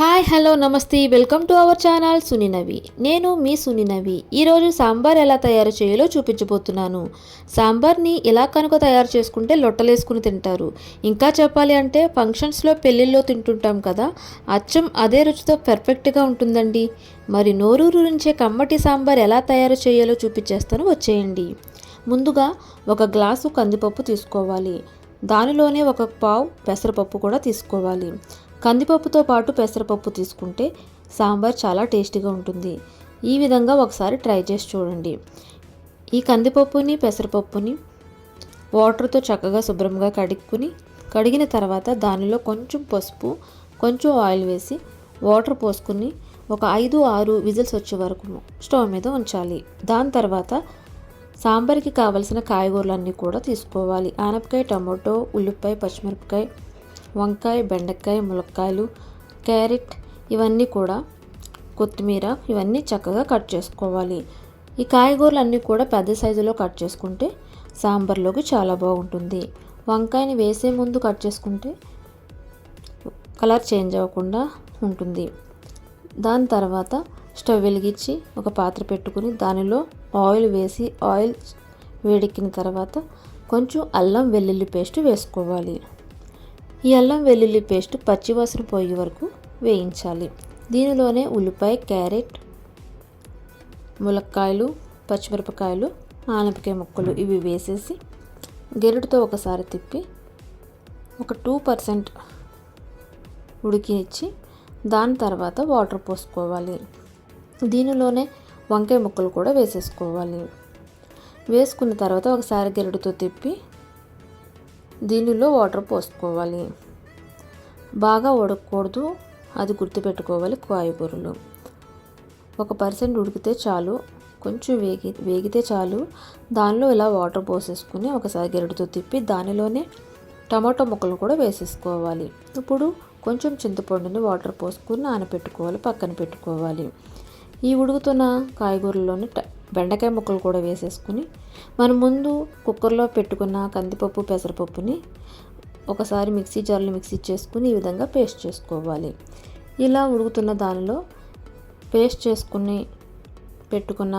Hi hello namaste. Welcome to our channel Suninavi నేను మీ సునినవి ఈరోజు సాంబార్ ఎలా తయారు చేయాలో చూపించబోతున్నాను. సాంబార్ని ఎలా కనుక తయారు చేసుకుంటే లొట్టలేసుకుని తింటారు. ఇంకా చెప్పాలి అంటే ఫంక్షన్స్లో పెళ్ళిళ్ళలో తింటుంటాం కదా అచ్చం అదే రుచితో పర్ఫెక్ట్గా ఉంటుందండి. మరి నోరూరు నుంచే కమ్మటి సాంబార్ ఎలా తయారు చేయాలో చూపించేస్తాను. వచ్చేయండి. ముందుగా ఒక గ్లాసు కందిపప్పు తీసుకోవాలి. దానిలోనే ఒక పావు పెసరపప్పు కూడా తీసుకోవాలి. కందిపప్పుతో పాటు పెసరపప్పు తీసుకుంటే సాంబార్ చాలా టేస్టీగా ఉంటుంది. ఈ విధంగా ఒకసారి ట్రై చేసి చూడండి. ఈ కందిపప్పుని పెసరపప్పుని వాటర్తో చక్కగా శుభ్రంగా కడుక్కుని కడిగిన తర్వాత దానిలో కొంచెం పసుపు కొంచెం ఆయిల్ వేసి వాటర్ పోసుకుని ఒక ఐదు ఆరు విజిల్స్ వచ్చే వరకు స్టవ్ మీద ఉంచాలి. దాని తర్వాత సాంబార్కి కావలసిన కాయగూరలన్నీ కూడా తీసుకోవాలి. ఆనపకాయ టమాటో ఉల్లిపాయ పచ్చిమిరపకాయ వంకాయ బెండకాయ ములక్కాయలు క్యారెట్ ఇవన్నీ కూడా కొత్తిమీర ఇవన్నీ చక్కగా కట్ చేసుకోవాలి. ఈ కాయగూరలన్నీ కూడా పెద్ద సైజులో కట్ చేసుకుంటే సాంబార్లోకి చాలా బాగుంటుంది. వంకాయని వేసే ముందు కట్ చేసుకుంటే కలర్ చేంజ్ అవ్వకుండా ఉంటుంది. దాని తర్వాత స్టవ్ వెలిగించి ఒక పాత్ర పెట్టుకుని దానిలో ఆయిల్ వేసి ఆయిల్ వేడెక్కిన తర్వాత కొంచెం అల్లం వెల్లుల్లి పేస్ట్ వేసుకోవాలి. ఈ అల్లం వెల్లుల్లి పేస్ట్ పచ్చివాసన పోయే వరకు వేయించాలి. దీనిలోనే ఉల్లిపాయ క్యారెట్ ములక్కాయలు పచ్చిమిరపకాయలు ఆనపకాయ ముక్కలు ఇవి వేసేసి గెరటితో ఒకసారి తిప్పి ఒక టూ పర్సెంట్ ఉడికించి దాని తర్వాత వాటర్ పోసుకోవాలి. దీనిలోనే వంకాయ ముక్కలు కూడా వేసేసుకోవాలి. వేసుకున్న తర్వాత ఒకసారి గెరడుతో తిప్పి దీనిలో వాటర్ పోసుకోవాలి. బాగా ఉడకకూడదు. అది గుర్తుపెట్టుకోవాలి కాయగూరలు. ఒక పర్సెంట్ ఉడికితే చాలు. కొంచెం వేగి వేగితే చాలు. దానిలో ఇలా వాటర్ పోసేసుకుని ఒకసారి గెరడుతో తిప్పి దానిలోనే టమాటో ముక్కలు కూడా వేసేసుకోవాలి. ఇప్పుడు కొంచెం చింతపండుని వాటర్ పోసుకుని నానబెట్టుకోవాలి పక్కన పెట్టుకోవాలి. ఈ ఉడుకుతున్న కాయగూరలోని బెండకాయ ముక్కలు కూడా వేసేసుకుని మనం ముందు కుక్కర్లో పెట్టుకున్న కందిపప్పు పెసరపప్పుని ఒకసారి మిక్సీ జార్లో మిక్సీ చేసుకుని ఈ విధంగా పేస్ట్ చేసుకోవాలి. ఇలా ఉడుకుతున్న దానిలో పేస్ట్ చేసుకుని పెట్టుకున్న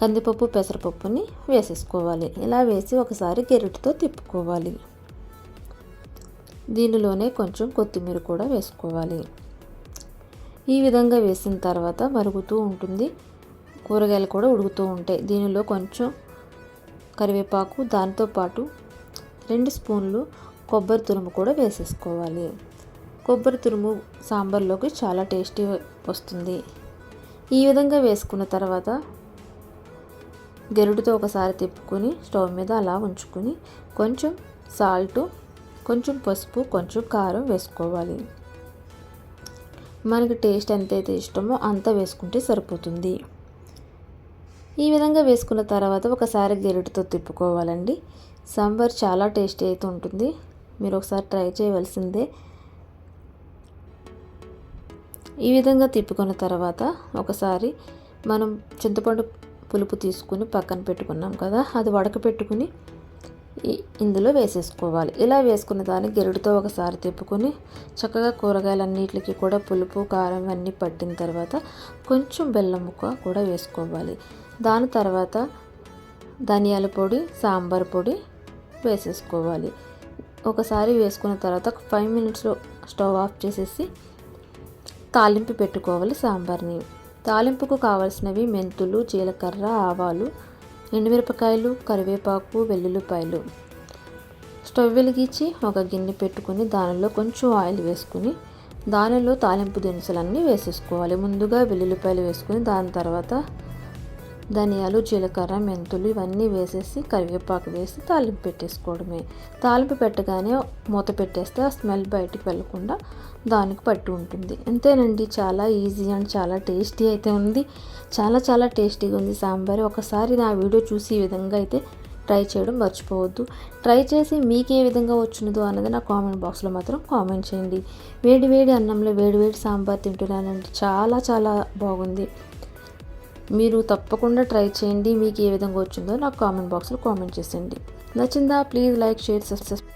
కందిపప్పు పెసరపప్పుని వేసేసుకోవాలి. ఇలా వేసి ఒకసారి గెరిటితో తిప్పుకోవాలి. దీనిలోనే కొంచెం కొత్తిమీర కూడా వేసుకోవాలి. ఈ విధంగా వేసిన తర్వాత మరుగుతూ ఉంటుంది. కూరగాయలు కూడా ఉడుకుతూ ఉంటాయి. దీనిలో కొంచెం కరివేపాకు దాంతోపాటు రెండు స్పూన్లు కొబ్బరి తురుము కూడా వేసేసుకోవాలి. కొబ్బరి తురుము సాంబార్లోకి చాలా టేస్టీ వస్తుంది. ఈ విధంగా వేసుకున్న తర్వాత గెరుడుతో ఒకసారి తిప్పుకొని స్టవ్ మీద అలా ఉంచుకొని కొంచెం సాల్ట్ కొంచెం పసుపు కొంచెం కారం వేసుకోవాలి. మనకి టేస్ట్ ఎంతైతే ఇష్టమో అంత వేసుకుంటే సరిపోతుంది. ఈ విధంగా వేసుకున్న తర్వాత ఒకసారి గెరటితో తిప్పుకోవాలండి. సాంబార్ చాలా టేస్టీ అయితే ఉంటుంది. మీరు ఒకసారి ట్రై చేయవలసిందే. ఈ విధంగా తిప్పుకున్న తర్వాత ఒకసారి మనం చింతపండు పులుపు తీసుకుని పక్కన పెట్టుకున్నాం కదా అది వడకపెట్టుకుని ఇందులో వేసేసుకోవాలి. ఇలా వేసుకున్న దాన్ని గెరుడుతో ఒకసారి తిప్పుకొని చక్కగా కూరగాయలన్నిటికి కూడా పులుపు కారం అన్నీ పట్టిన తర్వాత కొంచెం బెల్లం ముక్క కూడా వేసుకోవాలి. దాని తర్వాత ధనియాల పొడి సాంబార్ పొడి వేసేసుకోవాలి. ఒకసారి వేసుకున్న తర్వాత ఫైవ్ మినిట్స్లో స్టవ్ ఆఫ్ చేసేసి తాలింపు పెట్టుకోవాలి సాంబార్ని. తాలింపుకు కావాల్సినవి మెంతులు జీలకర్ర ఆవాలు ఎండుమిరపకాయలు కరివేపాకు వెల్లుల్లిపాయలు. స్టవ్ వెలిగించి ఒక గిన్నె పెట్టుకుని దానిలో కొంచెం ఆయిల్ వేసుకుని దానిలో తాలింపు దినుసులన్నీ వేసేసుకోవాలి. ముందుగా వెల్లుల్లిపాయలు వేసుకుని దాని తర్వాత ధనియాలు జీలకర్ర మెంతులు ఇవన్నీ వేసేసి కరివేపాకు వేసి తాలింపు పెట్టేసుకోవడమే. తాలింపు పెట్టగానే మూత పెట్టేస్తే ఆ స్మెల్ బయటికి వెళ్ళకుండా దానికి పట్టి ఉంటుంది. అంతేనండి చాలా ఈజీ అండ్ చాలా టేస్టీ అయితే ఉంది. చాలా చాలా టేస్టీగా ఉంది సాంబార్. ఒకసారి నా వీడియో చూసి ఈ విధంగా అయితే ట్రై చేయడం మర్చిపోవద్దు. ట్రై చేసి మీకు ఏ విధంగా వచ్చినదో అన్నది నా కామెంట్ బాక్స్లో మాత్రం కామెంట్ చేయండి. వేడి వేడి అన్నంలో వేడి వేడి సాంబార్ తింటున్నానండి. చాలా చాలా బాగుంది. మీరు తప్పకుండా ట్రై చేయండి మీకు ఏ విధంగా వచ్చిందో నాకు కామెంట్ బాక్స్లో కామెంట్ చేసేయండి. నచ్చిందా? Please like share subscribe.